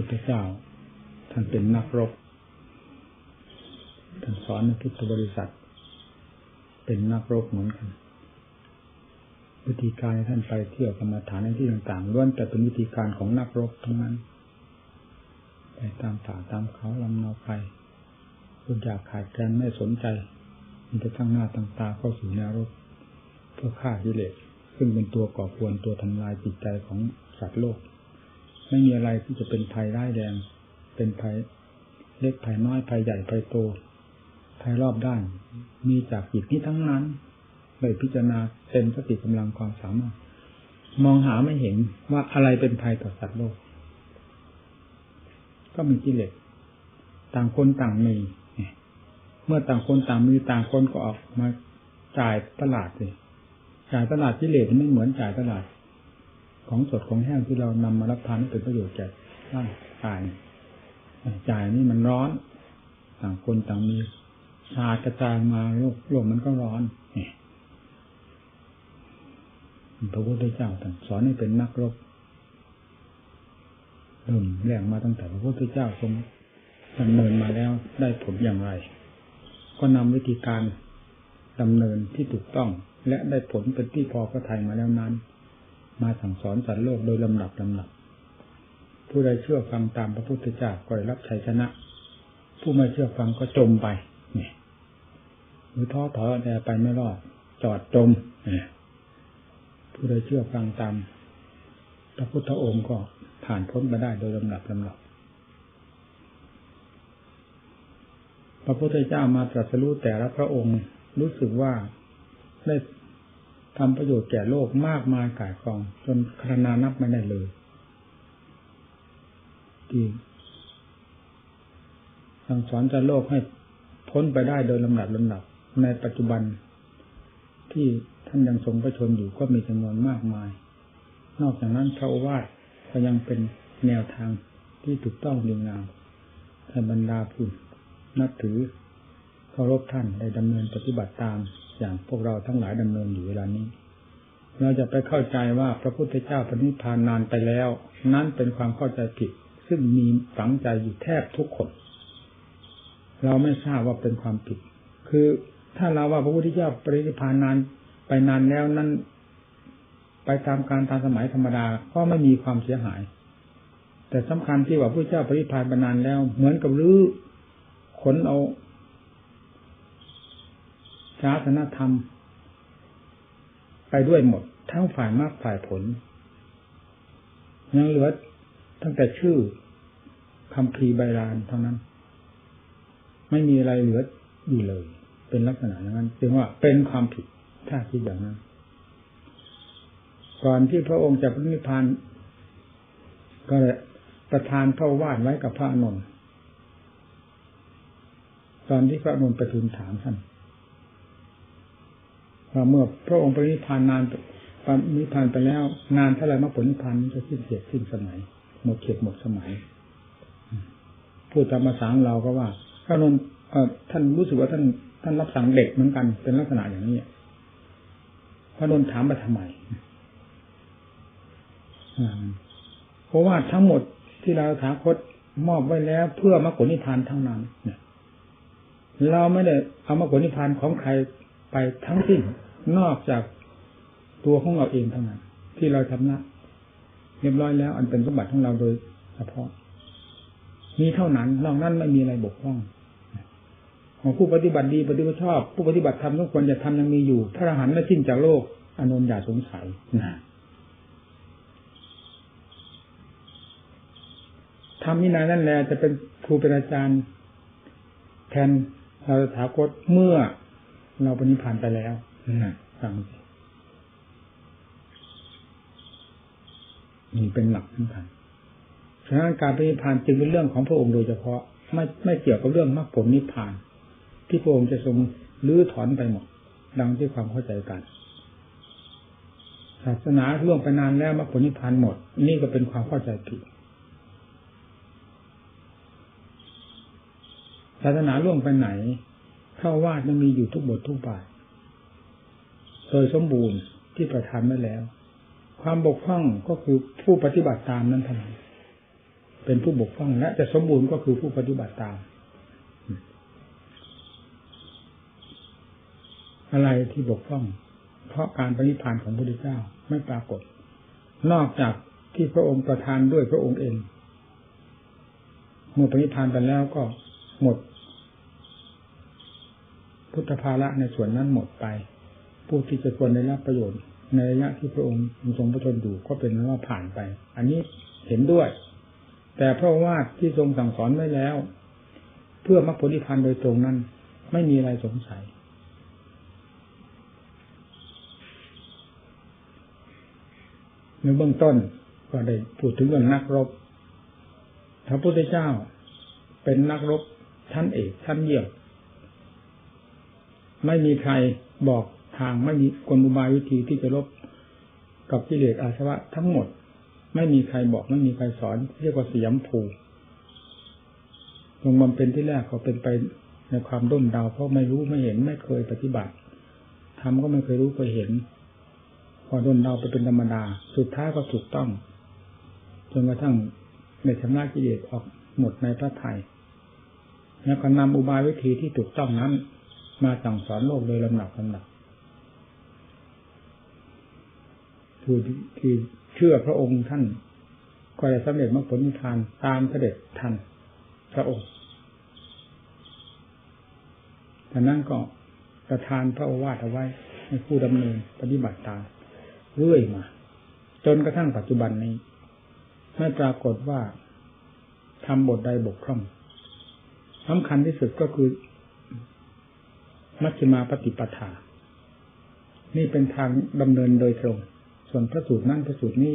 พุทธเจ้า ท่านเป็นนักรบ ท่านสอนในพุทธบริษัท เป็นนักรบเหมือนกันวิธีการท่านไปเที่ยวกรรมฐานในที่ต่างๆล้วนแต่เป็นวิธีการของนักรบทั้งนั้น ไปตามป่าตามเขาลำนาไปคุณอยากขาดแคลนไม่สนใจมีแต่ตั้งหน้าตั้งตาเข้าสู่แนวรบเพื่อฆ่ากิเลสซึ่งเป็นตัวก่อกวนตัวทำลายจิตใจของสัตว์โลก ไม่มีอะไรที่จะเป็นภัยร้ายแรงเป็นภัยเล็กภัยน้อยภัยใหญ่ภัยโตภัยรอบด้าน มีจากจิตนี้ทั้งนั้นเลยพิจารณาเต็มสติกำลังความสามารถ มองหาไม่เห็นว่าอะไรเป็นภัยต่อสัตว์โลก ก็มีกิเลสต่างคนต่างมีเมื่อต่างคนต่างมีต่างคนก็ออกมาจ่ายตลาดเลยจ่ายตลาดกิเลสไม่เหมือนจ่ายตลาด ของสดของแห้งที่เรานำมารับทานให้เป็นประโยชน์แก่ร่างกายจ่ายนี่มันร้อน ต่างคนต่างมีชากระจายมาโลกโลกมันก็ร้อนพระพุทธเจ้าท่านสอนให้เป็นนักรบเริ่มแรกมาตั้งแต่พระพุทธเจ้าทรงดำเนินมาแล้วได้ผลอย่างไร ก็นำวิธีการดำเนินที่ถูกต้อง และได้ผลเป็นที่พอพระทัยมาแล้วนั้น มาสั่งสอนสัตว์โลกโดยลำดับลำดับ ผู้ใดเชื่อฟังตามพระพุทธเจ้าก็ได้รับชัยชนะ ผู้ไม่เชื่อฟังก็จมไปเนี่ยหรือท้อถอยแต่ไปไม่รอด จอดจมผู้ใดเชื่อฟังตามพระพุทธองค์ก็ผ่านพ้นมาได้โดยลำดับลำดับพระพุทธเจ้ามาตรัสรู้แต่ละพระองค์รู้สึกว่าได้ ทำประโยชน์แก่โลกมากมายกายกอง จนคณานับไม่ได้เลยที่สั่งสอนจะโลกให้พ้นไปได้โดยลำดับลำดับ ในปัจจุบัน ที่ท่านยังทรงพระชนอยู่ก็มีจำนวนมากมาย นอกจากนั้นพระโอวาทก็ยังเป็นแนวทางที่ถูกต้องดีงามให้บรรดาผู้นับถือ เคารพท่านได้ดำเนินปฏิบัติตามอย่างพวกเราทั้งหลายดำเนินอยู่เวลานี้ เราจะไปเข้าใจว่าพระพุทธเจ้าปณิพานนานไปแล้ว นั้นเป็นความเข้าใจผิด ซึ่งมีฝังใจอยู่แทบทุกคน เราไม่ทราบว่าเป็นความผิด คือถ้าเราว่าพระพุทธเจ้าปริพานนานไปนานแล้วนั้นไปตามการตามสมัยธรรมดาก็ไม่มีความเสียหาย แต่สำคัญที่ว่าพระเจ้าปรินิพานไปนานแล้ว เหมือนกับรื้อขนเอา ศาสนธรรม ไปด้วยหมด ทั้งฝ่ายมากฝ่ายผล ยังเหลือตั้งแต่ชื่อคำพีใบลานเท่านั้น ไม่มีอะไรเหลืออยู่เลย เป็นลักษณะอย่างนั้นจึงว่าเป็นความผิดถ้าคิดอย่างนั้น ก่อนที่พระองค์จะพระนิพพานก็ประทานพระวาดไว้กับพระอนุนตอนที่พระอนุนไปทูลถามท่าน เมื่อพระองค์ปรินิพานนานปรินิพานไปแล้ว นานเท่าไรมาผลนิพพานจะสิ้นเกียรสิ้นสมัย หมดเขตหมดสมัยพูดตามภาษาเราก็ว่าพระนนท่านรู้สึกว่าท่านท่านรับสั่งเด็กเหมือนกัน เป็นลักษณะอย่างนี้พระนนถามมาทำไมเพราะว่าทั้งหมดที่เราถาคตมอบไว้แล้ว เพื่อมรรคผลนิพพานเท่านั้นเนี่ยเราไม่ได้เอามรรคผลนิพพานของใคร ไปทั้งสิ้นนอกจากตัวของเราเองเท่านั้นที่เราทำนะเรียบร้อยแล้ว อันเป็นสมบัติของเราโดยเฉพาะมีเท่านั้นนอกนั้นไม่มีอะไรบกพร่อง ของผู้ปฏิบัติดีปฏิบัติชอบ ผู้ปฏิบัติธรรมทุกคนจะทำยังมีอยู่ พระอรหันต์ไม่สิ้นจากโลกอนนท์อย่าสงสัยนะทำนินายนั่นแหละจะเป็นครูเป็นอาจารย์ แทนเราถาคตเมื่อ เราปณิพันธ์ไปแล้วนะฟังนี่เป็นหลักสำคัญฉะนั้นการปณิพันธ์จึงเป็นเรื่องของพระองค์โดยเฉพาะ ไม่ไม่เกี่ยวกับเรื่องมรรคผลนิพพาน ที่พระองค์จะทรงลื้อถอนไปหมด ดังที่ความเข้าใจกัน ศาสนาล่วงไปนานแล้วมรรคผลนิพพานหมด นี่ก็เป็นความเข้าใจผิดศาสนาล่วงไปไหน เข้าวาดมันมีอยู่ทุกบททุกบาทโดยสมบูรณ์ที่ประทานไว้แล้ว ความบกพร่องก็คือผู้ปฏิบัติตามนั้นเท่านั้นเป็นผู้บกพร่องและจะสมบูรณ์ก็คือผู้ปฏิบัติตาม อะไรที่บกพร่อง เพราะการปฏิพานของพระพุทธเจ้าไม่ปรากฏ นอกจากที่พระองค์ประทานด้วยพระองค์เองเมื่อปฏิพานไปแล้วก็หมด พุทธภาระในส่วนนั้นหมดไป ผู้ที่จะควรได้รับประโยชน์ ในระยะที่พระองค์ทรงพระชนอยู่ก็เป็นว่าผ่านไป อันนี้เห็นด้วย แต่เพราะว่าที่ทรงสั่งสอนไว้แล้ว เพื่อมรรคผลนิพพานโดยตรงนั้น ไม่มีอะไรสงสัยในเบื้องต้นก็ได้พูดถึงเรื่องนักรบพระพุทธเจ้าเป็นนักรบท่านเอกท่านเยี่ยม ไม่มีใครบอกทางไม่มีกลอุบายวิธีที่จะลบกับกิเลสอาสวะทั้งหมด ไม่มีใครบอกไม่มีใครสอน เรียกว่าสยามภูลงบำเพ็ญที่แรกเขาเป็นไปในความด้มดาวเพราะไม่รู้ไม่เห็นไม่เคยปฏิบัติทำก็ไม่เคยรู้เคยเห็น พอด้นดาวไปเป็นธรรมดา สุดท้ายก็ถูกต้องจนกระทั่งในชำระกิเลสออกหมดในพระไทยแล้วก็นำอุบายวิธีที่ถูกต้องนั้น มาสั่งสอนโลกโดยลำดับลำดับผู้ที่เชื่อพระองค์ท่านก็จะสำเร็จมรรคผลนิพพานตามเสด็จทันพระองค์ดังนั้นก็ประทานพระโอวาทเอาไว้ให้ผู้ดำเนินปฏิบัติตามเรื่อยมา จนกระทั่งปัจจุบันนี้ ไม่ปรากฏว่าทำบทใดบกพร่องสำคัญที่สุดก็คือ มัชฌิมาปฏิปทา นี่เป็นทางดำเนินโดยตรง ส่วนพระสูตรนั้นพระสูตรนี้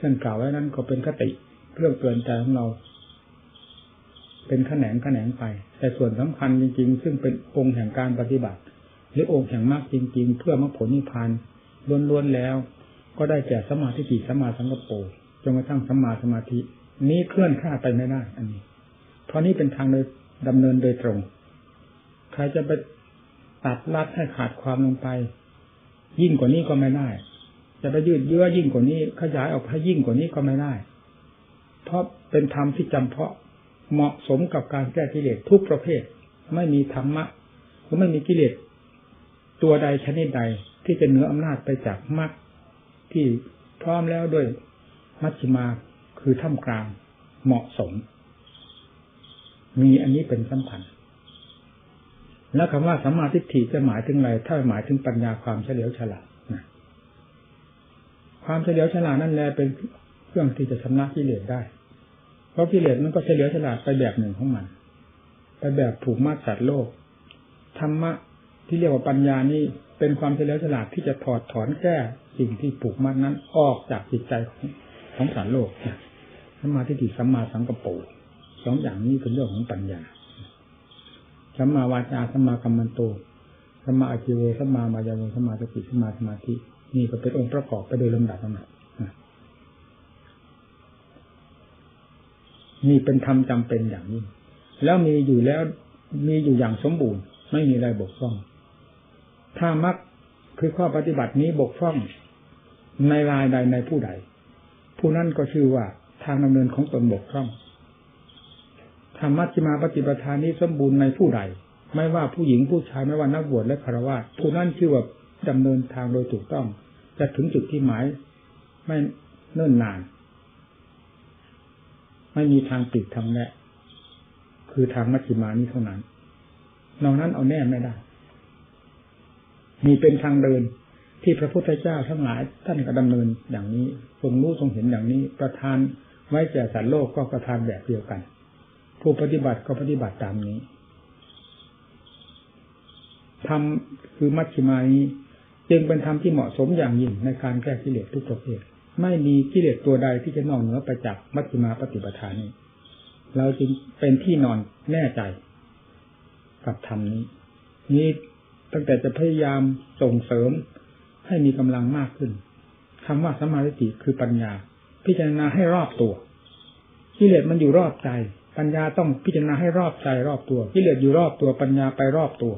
ท่านกล่าวไว้นั้นก็เป็นคติเพื่อเตือนใจของเรา เป็นขแขนงแขนงไป แต่ส่วนสำคัญจริง ๆ ซึ่งเป็นองค์แห่งการปฏิบัติ หรือองค์แห่งมรรคจริง ๆ เพื่อมรรคผลนิพพานล้วนๆแล้ว ก็ได้แก่สมาธิจิสมาสังกปรจนกระทั่งสัมมาสมาธิ นี้เคลื่อนข้าไปไม่ได้อันนี้ เพราะนี้เป็นทางโดยดำเนินโดยตรง ใครจะไป ตัดรัดให้ขาดความลงไป ยิ่งกว่านี้ก็ไม่ได้ จะไปยืดเยื้อยิ่งกว่านี้ ขยายออกให้ยิ่งกว่านี้ก็ไม่ได้ เพราะเป็นธรรมที่จำเพาะเหมาะสมกับการแก้กิเลสทุกประเภท ไม่มีธรรมะก็ไม่มีกิเลสตัวใดชนิดใดที่จะเหนืออำนาจไปจากมรรคที่พร้อมแล้วด้วยมัชฌิมาคือท่ามกลางเหมาะสม มีอันนี้เป็นสำคัญ แล้วคำว่าสัมมาทิฏฐิจะหมายถึงอะไรถ้าหมายถึงปัญญาความเฉลียวฉลาดนะความเฉลียวฉลาดนั่นแหละเป็นเครื่องที่จะชำระกิเลสได้ เพราะกิเลสมันก็เฉลียวฉลาดไปแบบหนึ่งของมันไปแบบผูกมัดสัตว์โลกธรรมะที่เรียกว่าปัญญานี่เป็นความเฉลียวฉลาดที่จะถอดถอนแก้สิ่งที่ผูกมัดนั้นออกจากจิตใจของของสารโลกสัมมาทิฏฐิสัมมาสังกปรสองอย่างนี้เป็นเรื่องของปัญญา สัมมาวาจาสัมมากัมมันโตสัมมาอาชีวสัมมามายาโวสัมมาสติสัมมาสมาธิ นี่ก็เป็นองค์ประกอบไปโดยลำดับลำดับนี่เป็นธรรมจำเป็นอย่างนี้ แล้วมีอยู่แล้วมีอยู่อย่างสมบูรณ์ ไม่มีอะไรบกพร่อง ถ้ามักคือข้อปฏิบัตินี้บกพร่องในรายใดในผู้ใด ผู้นั้นก็ชื่อว่าทางดำเนินของตนบกพร่อง ธรรมัชฌิมาปฏิปทานนี้สมบูรณ์ในผู้ใด ไม่ว่าผู้หญิงผู้ชายไม่ว่านักบวชและคารวะผู้นั้นชื่อว่าดำเนินทางโดยถูกต้อง จะถึงจุดที่หมาย ไม่เนิ่นนาน ไม่มีทางติดทางแน่คือทางมัชฌิมานี้เท่านั้น นอกนั้นเอาแน่ไม่ได้มีเป็นทางเดินที่พระพุทธเจ้าทั้งหลายท่านก็ดำเนินอย่างนี้ทรงรู้ทรงเห็นอย่างนี้ ประทานไว้แก่สัตว์โลกก็ประทานแบบเดียวกัน ผู้ปฏิบัติก็ปฏิบัติตามนี้ธรรมคือมัชฌิมานี้จึงเป็นธรรมที่เหมาะสมอย่างยิ่งในการแก้กิเลสทุกประเภทไม่มีกิเลสตัวใดที่จะนอกเหนือไปจากมัชฌิมาปฏิปทานนี้ เราจึงเป็นที่นอนแน่ใจกับธรรมนี้นี้ตั้งแต่จะพยายามส่งเสริมให้มีกำลังมากขึ้นคำว่าสมาธิคือปัญญา พิจารณาให้รอบตัวกิเลสมันอยู่รอบใจ ปัญญาต้องพิจารณาให้รอบใจรอบตัวกิเลสอยู่รอบตัวปัญญาไปรอบตัว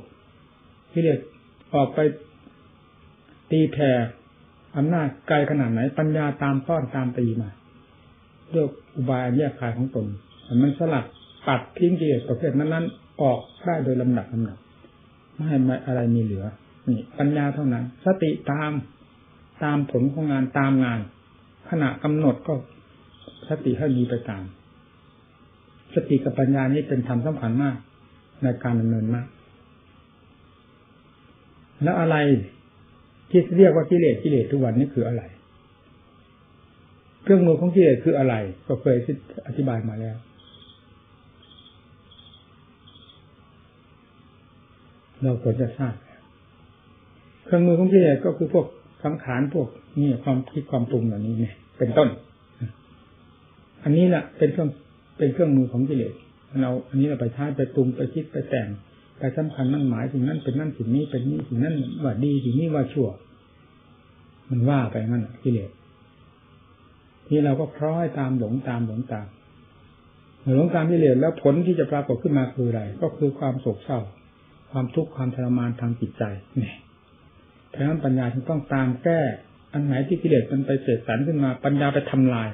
กิเลสออกไปตีแผ่อำนาจไกลขนาดไหน ปัญญาตามต้อนตามตีมาด้วยอุบายแยกคายของตนมันสลัดปัดทิ้งกิเลสประเภทนั้นๆออกได้โดยลำดับลำดับไม่ให้อะไรมีเหลือนี่ปัญญาเท่านั้น สติตามตามผลของงานตามงาน ขณะกำหนดก็สติให้มีไปตาม สติกับปัญญานี้เป็นธรรมสำคัญมาก ในการดำเนินมาก แล้วอะไรที่เรียกว่ากิเลสกิเลสทุกวันนี้คืออะไร เครื่องมือของกิเลสคืออะไร ก็เคยอธิบายมาแล้วเราควรจะทราบเครื่องมือของกิเลสก็คือพวกสังขารพวกนี่ความคิดความปรุงเหล่านี้เนี่ย เป็นต้น อันนี้แหละเป็นเครื่อง เป็นเครื่องมือของกิเลสเราอันนี้เราไปท้าไปปรุงไปคิดไปแต่งไปสำคัญนั่นหมายถึงนั่นเป็นนั่นสิ่งนี้เป็นนี้สิ่งนั้นว่าดีสิ่งนี้ว่าชั่ว มันว่าไปงั้นกิเลสที่เราก็คล้อยตามหลงตามหลงตามหลงตามกิเลสแล้วผลที่จะปรากฏขึ้นมาคืออะไร ก็คือความโศกเศร้า ความทุกข์ความทรมานทางจิตใจเนี่ยเพราะนั้นปัญญาจึงต้องตามแก้ อันไหนที่กิเลสมันไปเสดสรรขึ้นมาปัญญาไปทำลาย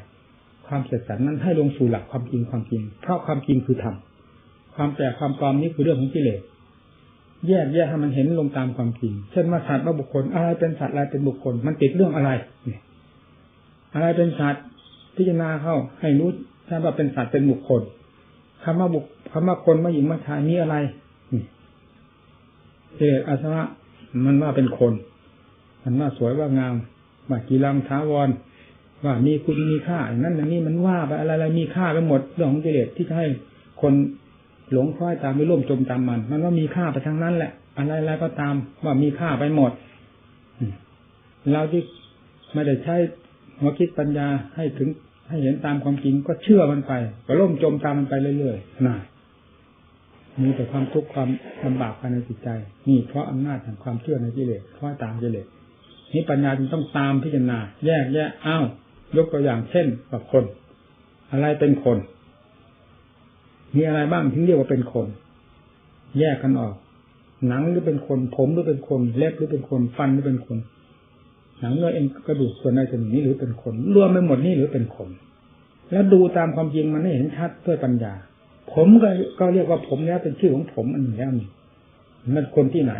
ความเสดสรรนั้นให้ลงสู่หลักความจริงความจริง เพราะความจริงคือธรรมความแปลกความปลอมนี้คือเรื่องของกิเลสแยกแยกให้มันเห็นลงตามความจริง เช่นว่าสัตว์ว่าบุคคลอะไรเป็นสัตว์อะไรเป็นบุคคล มันติดเรื่องอะไรอะไรเป็นสัตว์พิจารณาเข้าให้รู้ถ้าว่าเป็นสัตว์เป็นบุคคลคำว่าบุคคำว่าคนว่าหญิงว่าชายนี้อะไรเจตอาสวะมันว่าเป็นคน มันว่าสวยว่างามว่ากีรังท้าวร ว่ามีคุณมีค่าอย่างนั้นอย่างนี้มันว่าไปอะไรอะไรมีค่าไปหมดเรื่องของกิเลสที่ให้คนหลงคล้อยตามไปร่วมจมตามมัน มันว่ามีค่าไปทั้งนั้นแหละ อะไรอะไรก็ตามว่ามีค่าไปหมดเราที่ไม่ได้ใช้หัวคิดปัญญาให้ถึงให้เห็นตามความจริงก็เชื่อมันไปก็ล่มจมตามมันไปเรื่อยๆน่ามีแต่ความทุกข์ความลำบากภายในจิตใจ นี่เพราะอำนาจแห่งความเชื่อในกิเลสเพราะตามกิเลสนี่ปัญญาจึงต้องตามพิจารณา แยกแยะอ้าว ยกตัวอย่างเช่นกับคน อะไรเป็นคน มีอะไรบ้างที่เรียกว่าเป็นคน แยกกันออก หนังหรือเป็นคน ผมหรือเป็นคน เล็บหรือเป็นคน ฟันหรือเป็นคน หนังเนื้อเอ็นกระดูกส่วนในส่วนนี้หรือเป็นคน รวมไปหมดนี่หรือเป็นคน แล้วดูตามความจริงมันให้เห็นชัดด้วยปัญญา ผมก็ก็เรียกว่าผมแล้วเป็นชื่อของผมอันนี้แล้วนี่มันคนที่ไหน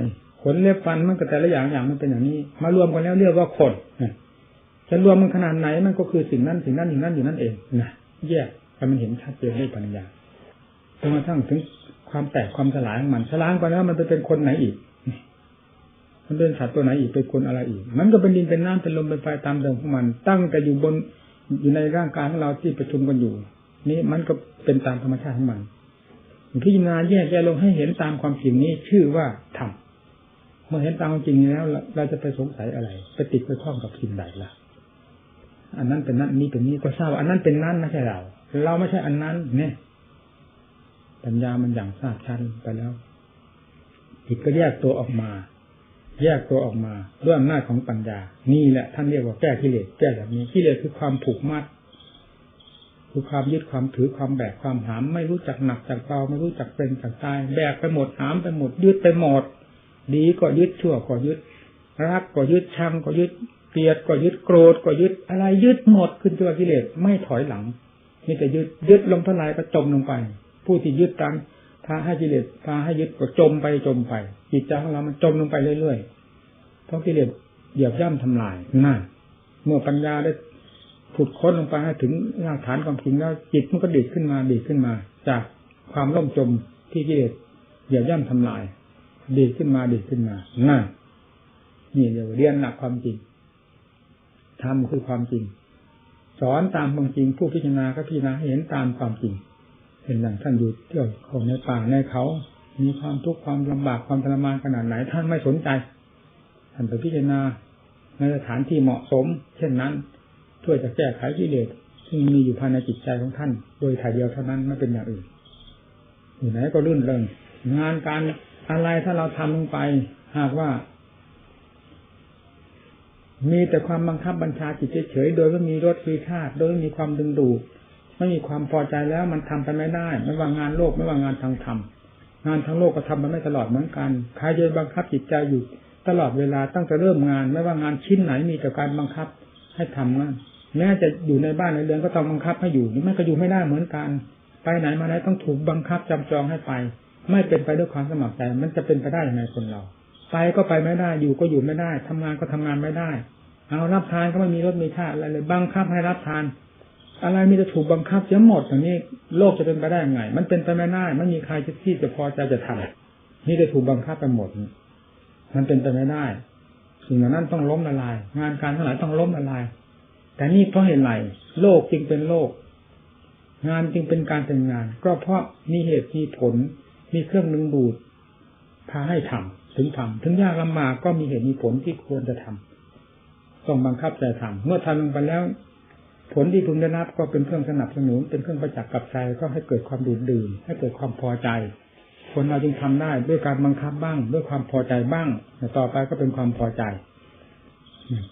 ขนเล็บฟันมันก็แต่ละอย่างอย่างมันเป็นอย่างนี้ มารวมกันแล้วเรียกว่าคน จะรวมมันขนาดไหนมันก็คือสิ่งนั้นสิ่งนั้นอย่างนั้นอยู่นั่นเองนะแยกให้มันเห็นชัดเจนด้วยปัญญาจนกระทั่งถึงความแตกความสลายของมันสลายไปแล้วมันไปเป็นคนไหนอีก มันเป็นสัตว์ตัวไหนอีกเป็นคนอะไรอีก มันก็เป็นดินเป็นน้ำเป็นลมเป็นไฟตามเดิมของมัน ตั้งแต่อยู่บนอยู่ในร่างกายของเราที่ประชุมกันอยู่ นี่มันก็เป็นตามธรรมชาติของมันพิจารณาแยกแยะลงให้เห็นตามความจริงนี้ชื่อว่าธรรมเมื่อเห็นตามความจริงแล้ว เราจะไปสงสัยอะไรไปติดไปคล้องกับสิ่งใดล่ะ อันนั้นเป็นนั้นนี้เป็นนี้ก็ทราบอันนั้นเป็นนั้นไม่ใช่เรา เราไม่ใช่อันนั้น เนี่ยปัญญามันอย่างทราบชันไปแล้วจิตก็แยกตัวออกมา แยกตัวออกมาด้วยอำนาจของปัญญา นี่แหละท่านเรียกว่าแก้กิเลสแก้แบบนี้กิเลสคือความผูกมัดคือความยึดความถือความแบกความหาม ไม่รู้จักหนักจากเบาไม่รู้จักเป็นจากตายแบกไปหมดหามไปหมดยึดไปหมดดีก็ยึดชั่วก็ยึดรักก็ยึดชังก็ยึด เกลียดก็ยึดโกรธก็ยึดอะไรยึดหมดขึ้นตัวกิเลสไม่ถอยหลังนี่แต่ยึดยึดลงเท่าไรก็จมลงไป ผู้ที่ยึดตามพาให้กิเลสพาให้ยึดก็จมไปจมไป จิตใจของเรามันจมลงไปเรื่อยๆเพราะกิเลสเหยียบย่ำทำลายนั่นเมื่อปัญญาได้ผุดค้นลงไปให้ถึงรากฐานความจริงแล้วจิตมันก็ดีดขึ้นมาดีดขึ้นมา จากความล่มจมที่กิเลสเหยียบย่ำทำลาย ดีดขึ้นมาดีดขึ้นมานั่นนี่เดี๋ยวเรียนหลักความจริง ทำคือความจริง สอนตามความจริง ผู้พิจารณาก็พิจารณาเห็นตามความจริง เห็นอย่างท่านอยู่เที่ยวของในป่าในเขา มีความทุกข์ความลำบากความทรมานขนาดไหน ท่านไม่สนใจท่านไปพิจารณาในสถานที่เหมาะสม เช่นนั้น เพื่อจะแก้ไขกิเลสที่มีอยู่ภายในจิตใจของท่าน โดยถ่ายเดียวเท่านั้นไม่เป็นอย่างอื่นอยู่ไหนก็รุ่นเริงงานการอะไรถ้าเราทำลงไป หากว่า มีแต่ความบังคับบัญชาจิตเฉยๆโดยไม่มีรสฟีชาติ โดยไม่มีความดึงดูดไม่มีความพอใจแล้วมันทำไปไม่ได้ ไม่ว่างานโลกไม่ว่างานทางธรรมงานทางโลกก็ทำไปไม่ตลอดเหมือนกันใครจะบังคับจิตใจอยู่ตลอดเวลาตั้งแต่เริ่มงาน ไม่ว่างานชิ้นไหนมีแต่การบังคับให้ทำนั่นแม้จะอยู่ในบ้านในเรือนก็ต้องบังคับให้อยู่ไม่ก็อยู่ไม่ได้เหมือนกัน ไปไหนมาไหนต้องถูกบังคับจำจองให้ไป ไม่เป็นไปด้วยความสมัครใจ มันจะเป็นไปได้ยังไงคนเรา ไปก็ไปไม่ได้ อยู่ก็อยู่ไม่ได้ทำงานก็ทำงานไม่ได้ เอารับทานก็ไม่มีรถมีค่าอะไรเลยบังคับให้รับทาน อะไรมีจะถูกบังคับเสียหมดอย่างนี้โลกจะเป็นไปได้ยังไง มันเป็นไปไม่ได้ไม่มีใครที่จะพอใจจะทำนี่จะถูกบังคับไปหมด มันเป็นไปไม่ได้สิ่งเหล่านั้นต้องล้มละลาย งานการทั้งหลายต้องล้มละลาย แต่นี่เพราะเหตุไรโลกจึงเป็นโลก งานจึงเป็นการเป็นงาน ก็เพราะมีเหตุมีผลมีเครื่องดึงดูดพาให้ทำ ถึงทำถึงยากลำบากก็มีเหตุมีผลที่ควรจะทำต้องบังคับใจทำเมื่อทำลงไปแล้ว ผลที่พึงได้รับก็เป็นเครื่องสนับสนุน เป็นเครื่องประจักษ์กับใจก็ให้เกิดความดูดดื่มให้เกิดความพอใจ คนเราจึงทำได้ด้วยการบังคับบ้าง ด้วยความพอใจบ้างแต่ต่อไปก็เป็นความพอใจ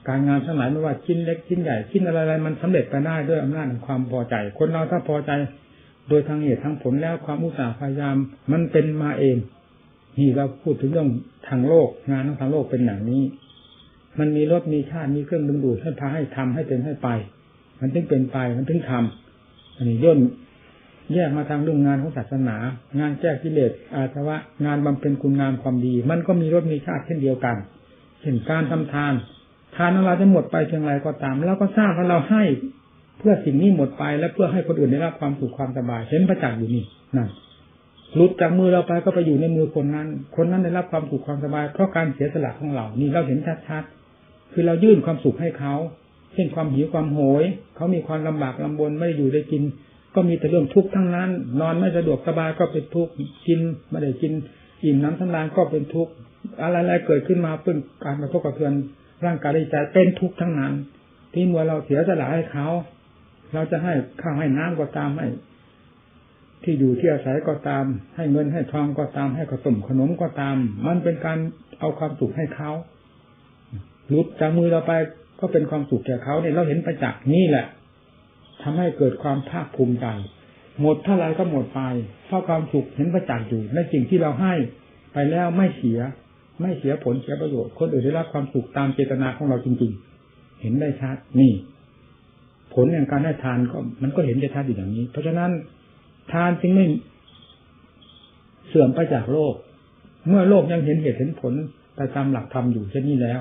การงานทั้งหลายไม่ว่าชิ้นเล็กชิ้นใหญ่ชิ้นอะไรๆมันสำเร็จไปได้ด้วยอำนาจของความพอใจ คนเราถ้าพอใจ โดยทางเหตุทางผลแล้วความอุตสาห์พยายาม มันเป็นมาเอง นี่เราพูดถึงเรื่องทางโลกงานทางโลกเป็นอย่างนี้ มันมีรถมีชาติมีเครื่องดึงดูดให้พาให้ทำให้เป็นให้ไป มันถึงเป็นไปมันถึงทำอันนี้ย่นแยกมาทางเรื่องงานของศาสนา งานแก้กิเลสอาสวะ งานบำเพ็ญคุณงามความดี มันก็มีรถมีชาติเช่นเดียวกันเช่นการทำทาน ทานของเราจะหมดไปเพียงไรก็ตามเราก็ทราบว่าเราให้เพื่อสิ่งนี้หมดไปและเพื่อให้คนอื่นได้รับความสุขความสบายเห็นประจักษ์อยู่นี่นั่น หลุดจากมือเราไปก็ไปอยู่ในมือคนนั้น คนนั้นได้รับความสุขความสบาย เพราะการเสียสละของเรา นี่เราเห็นชัดๆ คือเรายื่นความสุขให้เขา เช่นความหิวความโหย เขามีความลำบากลำบนไม่ได้อยู่ได้กิน ก็มีแต่เรื่องทุกข์ทั้งนั้น นอนไม่สะดวกสบายก็เป็นทุกข์ กินไม่ได้กิน อิ่มน้ำทั้งรานก็เป็นทุกข์ อะไรๆเกิดขึ้นมาเป็นการกระทบกระเทือนร่างกายใจเป็นทุกข์ทั้งนั้น ที่เมื่อเราเสียสละให้เขา เราจะให้ข้าวให้น้ำก็ตามให้ ที่อยู่ที่อาศัยก็ตาม ให้เงินให้ทองก็ตาม ให้ขนมขนมก็ตาม มันเป็นการเอาความสุขให้เขาหลุดจากมือเราไปก็เป็นความสุขแก่เขาเนี่ยเราเห็นประจักษ์นี่แหละทำให้เกิดความภาคภูมิใจหมดเท่าไรก็หมดไปเพราะความสุขเห็นประจักษ์อยู่ในสิ่งที่เราให้ไปแล้วไม่เสีย ไม่เสียผลเสียประโยชน์คนอื่นได้รับความสุขตามเจตนาของเราจริง ๆ เห็นได้ชัดนี่ ผลแห่งการให้ทานก็มันก็เห็นได้ชัดอยู่อย่างนี้ เพราะฉะนั้น ทานจึงไม่เสื่อมไปจากโลก เมื่อโลกยังเห็นเหตุเห็นผลไปตามหลักธรรมอยู่เช่นนี้แล้ว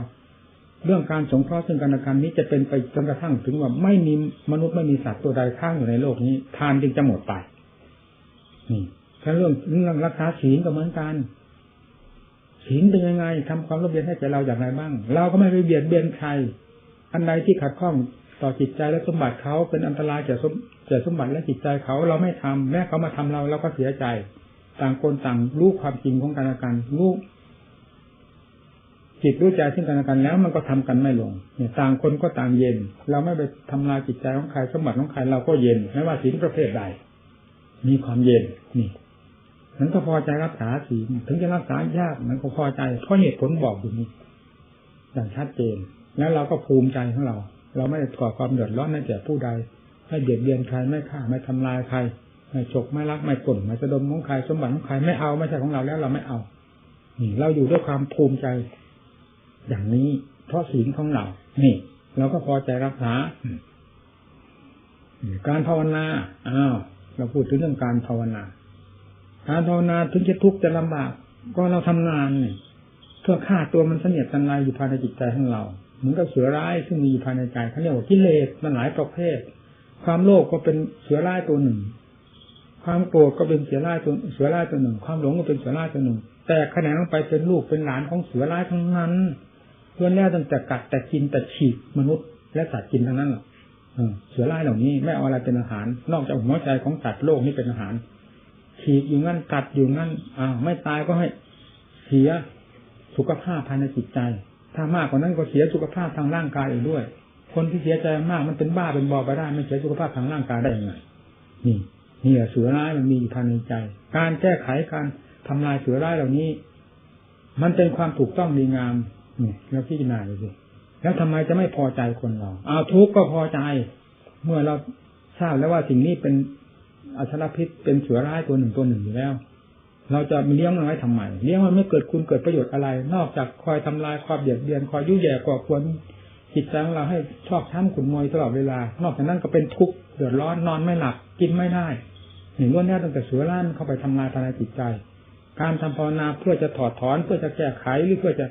เรื่องการสงเคราะห์ซึ่งกันและกันนี้จะเป็นไปจนกระทั่งถึงว่าไม่มีมนุษย์ไม่มีสัตว์ตัวใดข้างอยู่ในโลกนี้ ทานจึงจะหมดไป นี่ถ้าเรื่องเรื่องรักษาศีลก็เหมือนกันศีลเป็นยังไงทำความร่มเย็นให้แก่เราอย่างไรบ้าง เราก็ไม่ไปเบียดเบียนใคร อันใดที่ขัดข้อง ต่อจิตใจและสมบัติเขาเป็นอันตรายแก่สมแก่สมบัติและจิตใจเขาเราไม่ทำแม้เขามาทำเราเราก็เสียใจ ต่างคนต่างรู้ความจริงของกันและกันรู้จิตรู้ใจซึ่งกันและกันแล้ว มันก็ทำกันไม่ลงเนี่ยต่างคนก็ต่างเย็น เราไม่ไปทำลายจิตใจของใครสมบัติของใครเราก็เย็นไม่ว่าศีลประเภทใด มีความเย็นนี่มันก็พอใจรักษาศีลถึงจะรักษายากมันก็พอใจเพราะเหตุผลบอกอยู่นี่อย่างชัดเจน แล้วเราก็ภูมิใจของเรา เราไม่ก่อความเดือดร้อนให้แก่ผู้ใดไม่เบียดเบียนใครไม่ฆ่าไม่ทำลายใครไม่ฉกไม่รักไม่กล่นไม่สะดมของใครสมบัติของใครไม่เอาไม่ใช่ของเราแล้วเราไม่เอาเราอยู่ด้วยความภูมิใจ อย่างนี้เพราะศีลของเรา นี่เราก็พอใจรักษา การภาวนา อ้าว เราพูดถึงเรื่องการภาวนา การภาวนาถึงจะทุกข์จะลำบาก ก็เราทำงานเนี่ยเพื่อฆ่าตัวมันเสนียดตันลายอยู่ภายในจิตใจของเรา เหมือนกับเสือร้ายซึ่งมีอยู่ภายในใจเขาเรียกว่ากิเลสมันหลายประเภท ความโลภก็เป็นเสือร้ายตัวหนึ่ง ความโกรธก็เป็นเสือร้ายตัวเสือร้ายตัวหนึ่ง ความหลงก็เป็นเสือร้ายตัวหนึ่ง แต่ขณะลงไปเป็นลูกเป็นหลานของเสือร้ายทั้งนั้นเพื่อนแล้วตั้งแต่กัดแต่กินแต่ฉีกมนุษย์ และสัตว์กินทั้งนั้นหรอกเสือร้ายเหล่านี้ไม่เอาอะไรเป็นอาหาร นอกจากหัวใจของสัตว์โลกนี่เป็นอาหารฉีกอยู่งั้นกัดอยู่งั้นอ่าไม่ตายก็ให้เสียสุขภาพภายในจิตใจ ถ้ามากกว่านั้นก็เสียสุขภาพทางร่างกายอีกด้วย คนที่เสียใจมากมันเป็นบ้าเป็นบอไปได้ไม่เสียสุขภาพทางร่างกายได้ยังไงนี่นี่เสือร้ายมันมีอยู่ภายในใจ การแก้ไขการทำลายเสือร้ายเหล่านี้ มันเป็นความถูกต้องดีงามนี่เราพิจารณาดูสิแล้วทำไมจะไม่พอใจคนเราเอาทุกข์ก็พอใจ เมื่อเราทราบแล้วว่าสิ่งนี้เป็นอัชรพิษเป็นเสือร้ายตัวหนึ่งตัวหนึ่งอยู่แล้ว เราจะมีเลี้ยงมันไว้ทำไมเลี้ยงมันไม่เกิดคุณเกิดประโยชน์อะไร นอกจากคอยทำลายความเบียดเบียนคอยยุ่ยแย่ก่อควรจิตใจของเราให้ชอบช้ำขุนมวยตลอดเวลา นอกจากนั้นก็เป็นทุกข์เดือดร้อนนอนไม่หลับกินไม่ได้หนว่าแน่ตั้งแต่เสือล้านเข้าไปทำลายภายในจิตใจ การทำภาวนาเพื่อจะถอดถอนเพื่อจะแก้ไขหรือเพื่อจะ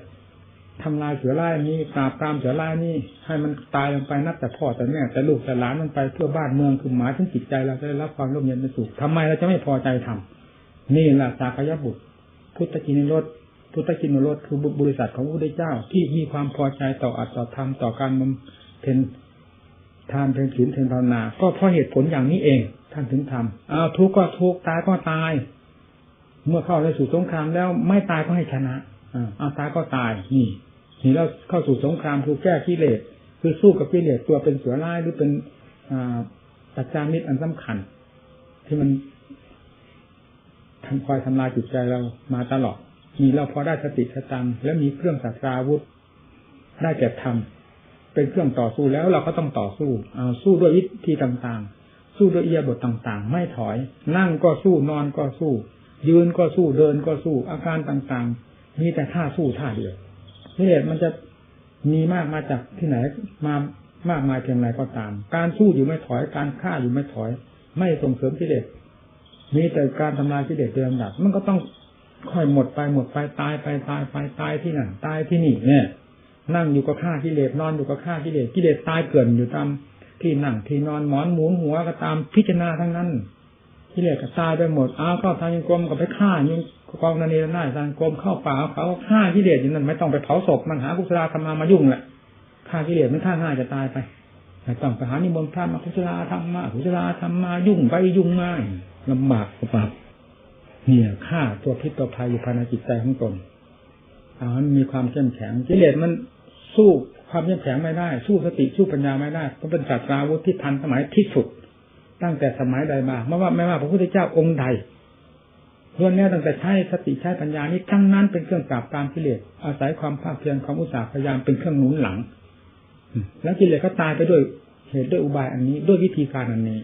ทำลายเสือร้ายนี้ปราบปรามเสือร้ายนี้ ให้มันตายลงไปนับแต่พ่อแต่แม่แต่ลูกแต่หลานมันไปเพื่อบ้านเมืองคือหมายถึงจิตใจเราจะได้รับความร่มเย็นเป็นสุขทำไมเราจะไม่พอใจทำ นี่แหละสากยบุตร พุทธกินรสพุทธกินรสคือบริษัทของพระพุทธเจ้าที่มีความพอใจต่ออัตต่อธรรมต่อการบำเพ็ญทานเพ็ญศีลเพ็ญภาวนา ก็เพราะเหตุผลอย่างนี้เอง ท่านถึงทำอ้าวทุกข์ก็ทุกข์ตายก็ตาย เมื่อเข้าในสู่สงครามแล้วไม่ตายก็ให้ชนะอ่าเอาตายก็ตายนี่นี่เราเข้าสู่สงครามคือแก้กิเลสคือสู้กับกิเลสตัวเป็นเสือร้ายหรือเป็นอ่าปัจจามิตรอันสำคัญ ที่มัน คอยทำลายจิตใจเรามาตลอด มีเราพอได้สติสตังและมีเครื่องศัตราวุธ ได้แก่ธรรมเป็นเครื่องต่อสู้แล้วเราก็ต้องต่อสู้เอาสู้ด้วยวิธีต่างๆ สู้ด้วยเอียบทต่างๆ ไม่ถอย นั่งก็สู้นอนก็สู้ ยืนก็สู้เดินก็สู้ อาการต่างๆ มีแต่ท่าสู้ท่าเดียวนี่แหละมันจะมีมากมาจากที่ไหนมามากมายเพียงไรก็ตาม การสู้อยู่ไม่ถอย การฆ่าอยู่ไม่ถอย ไม่ส่งเสริมกิเลส มีแต่การทำลายกิเลสเป็นลำดับ มันก็ต้องค่อยหมดไปหมดไปตายไปตายไปตายที่นั่นตายที่นี่เนี่ย นั่งอยู่กับข้ากิเลสนอนอยู่กับข้ากิเลสกิเลสตายเกินอยู่ตามที่นั่งที่นอนหมอนหมุนหัวก็ตามพิจารณาทั้งนั้นกิเลสก็ตายไปหมดอ้าวเข้าทางยังกรมก็ไปฆ่ายังกองนันเนรนาทางกรมเข้าป่าเขาฆ่ากิเลสอย่างนั้นไม่ต้องไปเผาศพมันหากุศลธรรมามายุ่งแหละฆ่ากิเลสมันฆ่าง่ายจะตายไป ต้องไปหานิมนต์พระมากุศลธรรมมากุศลธรรมมายุ่งไปยุ่งง่ายลำบากกว่าเนี่ยฆ่าตัวพิษตัวภัยอยู่ภายในจิตใจของตนเอามันมีความเข้มแข็งกิเลสมันสู้ความเข้มแข็งไม่ได้ สู้สติสู้ปัญญาไม่ได้เพราะเป็นศาสตราวุธที่ทันสมัยที่สุด ตั้งแต่สมัยใดมาไม่ว่าไม่ว่าพระพุทธเจ้าองค์ใดล้วนแน่ตั้งแต่ใช้สติใช้ปัญญานี้ทั้งนั้นเป็นเครื่องปราบตามกิเลสอาศัยความภาคเพียรความอุตสาห์พยายามเป็นเครื่องหนุนหลัง แล้วกิเลสก็ตายไปด้วยเหตุด้วยอุบายอันนี้ด้วยวิธีการอันนี้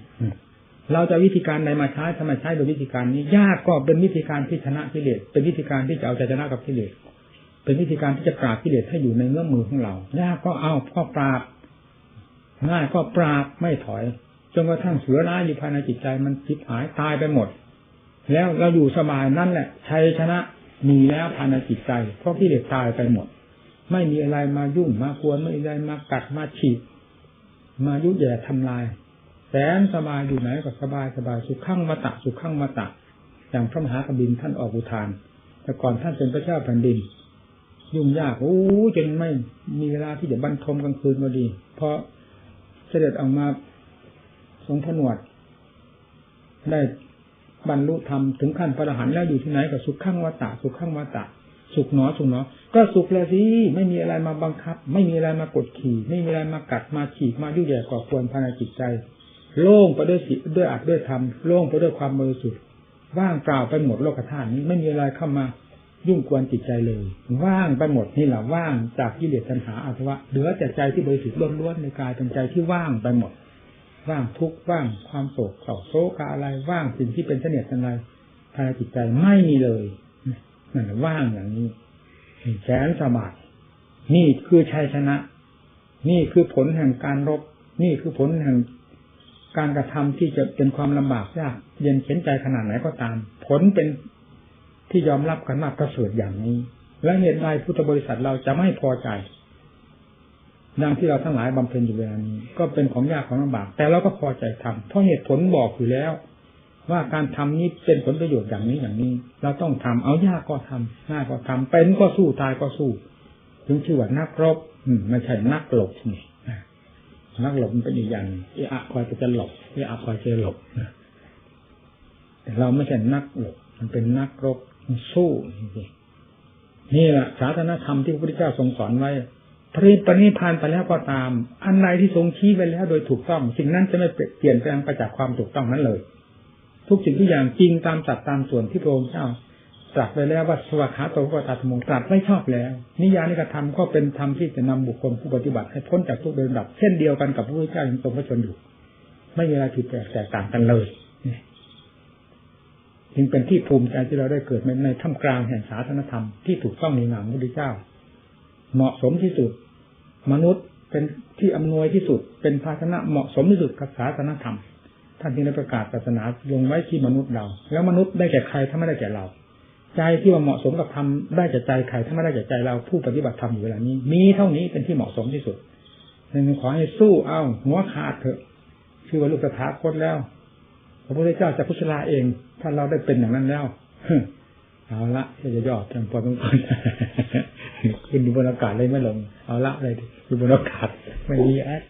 เราจะวิธีการใดมาใช้ทำไมใช้โดยวิธีการนี้ยากก็เป็นวิธีการที่ชนะกิเลสเป็นวิธีการที่จะเอาใจชนะกับกิเลสเป็นวิธีการที่จะปราบกิเลสให้อยู่ในเงื่อมมือของเรายากก็เอาก็ปราบง่ายก็ปราบไม่ถอยจนกระทั่งเสือร้ายอยู่ภายในจิตใจมันจิบหายตายไปหมด แล้วเราอยู่สบายนั่นแหละชัยชนะมีแล้วภายในจิตใจเพราะกิเลสตายไปหมด ไม่มีอะไรมายุ่งมากวนไม่มีอะไรมากัดมาฉีดมายุ่ยแย่ทำลาย แสนสบายอยู่ไหนก็สบายสบายสุขขั้งมาตะสุขขั้งมาตะ อย่างพระมหากบินท่านออกอุทาน แต่ก่อนท่านเป็นพระเจ้าแผ่นดิน ยุ่งยากโอ้จนไม่มีเวลาที่จะบรรทมกลางคืนก็ดี เพราะเสด็จออกมาทรงผนวด ได้บรรลุธรรมถึงขั้นพระอรหันต์แล้วอยู่ที่ไหนก็สุขขั้งวัตะสุขขั้งวัตตะ สุขหนอสุขหนอก็สุขแล้วสิไม่มีอะไรมาบังคับ ไม่มีอะไรมากดขี่ ไม่มีอะไรมากัดมาฉีกมายุ่ยแย่ก่อควรภายในจิตใจ โล่งไปด้วยสิด้วยอัดด้วยธรรมโล่งไปด้วยความบริสุทธิ์ว่างเปล่าไปหมดโลกธาตุนี้ไม่มีอะไรเข้ามายุ่งกวนจิตใจเลย ว่างไปหมดนี่แหละว่างจากกิเลสตัณหาอาสวะเหลือแต่ใจที่บริสุทธิ์ล้วนๆในกายเป็นใจที่ว่างไปหมด ว่างทุกข์ว่างความโศกเศร้าโศกอะไรว่างสิ่งที่เป็นเสนียดอะไรภายในจิตใจไม่มีเลย นั่นว่างอย่างนี้แสนสบายนี่คือชัยชนะ นี่คือผลแห่งการรบ นี่คือผลแห่งการกระทำที่จะเป็นความลำบากยากเย็นเข็นใจขนาดไหนก็ตาม ผลเป็นที่ยอมรับกันมากประเสริฐอย่างนี้ และเหตุใดพุทธบริษัทเราจะไม่พอใจดังที่เราทั้งหลายบำเพ็ญอยู่เวลานี้ ก็เป็นของยากของลำบาก แต่เราก็พอใจทำเพราะเหตุผลบอกอยู่แล้ว ว่าการทำนี้เป็นผลประโยชน์อย่างนี้อย่างนี้ เราต้องทำเอายากก็ทำง่ายก็ทำเป็นก็สู้ตายก็สู้ ถึงชื่อว่านักรบไม่ใช่นักหลบนี่นักหลบมันเป็นอีกอย่างเออะคอยจะหลบเออะคอยจะหลบแต่เราไม่ใช่นักหลบมันเป็นนักรบสู้นี่นี่แหละศาสนาธรรมที่พระพุทธเจ้าทรงสอนไว้พระปณิพานไปแล้วก็ตาม อันใดที่ทรงชี้ไว้แล้วโดยถูกต้อง สิ่งนั้นจะไม่เปลี่ยนแปลงไปจากความถูกต้องนั้นเลย ทุกสิ่งทุกอย่างจริงตามจัดตามส่วนที่พระองค์เจ้าตรัสไปแล้วว่าสวัสดิ์โตกตัดมงตรัสไม่ชอบแล้ว นิยานิกธรรมก็เป็นธรรมที่จะนำบุคคลผู้ปฏิบัติให้พ้นจากทุกเดินดับ เช่นเดียวกันกับพระพุทธเจ้ายังทรงพระชนอยู่ ไม่มีอะไรผิดแปลกแตกต่างกันเลยจึงเป็นที่ภูมิใจที่เราได้เกิดในท่ามกลางแห่งศาสนธรรมที่ถูกต้องในนามพระพุทธเจ้า เหมาะสมที่สุด มนุษย์เป็นที่อำนวยที่สุด เป็นภาชนะเหมาะสมที่สุดกับศาสนธรรม ท่านจึงได้ประกาศศาสนาลงไว้ที่มนุษย์เรา แล้วมนุษย์ได้แก่ใครถ้าไม่ได้แก่เรา ใจที่ว่าเหมาะสมกับธรรมได้แก่ใจใครถ้าไม่ได้แก่ใจเราผู้ปฏิบัติธรรมอยู่เวลานี้ มีเท่านี้เป็นที่เหมาะสมที่สุด nên ขอให้สู้เอาหัวขาดเถอะชื่อว่าลูกสถาคตแล้วพระพุทธเจ้าจะพุทธลาเอง ถ้าเราได้เป็นอย่างนั้นแล้วเอาละจะย่อเพียงพอต้องคนขึ้นอยู่บนอากาศเลยไม่ลง เอาละเลยอยู่บนอากาศไม่มีแอด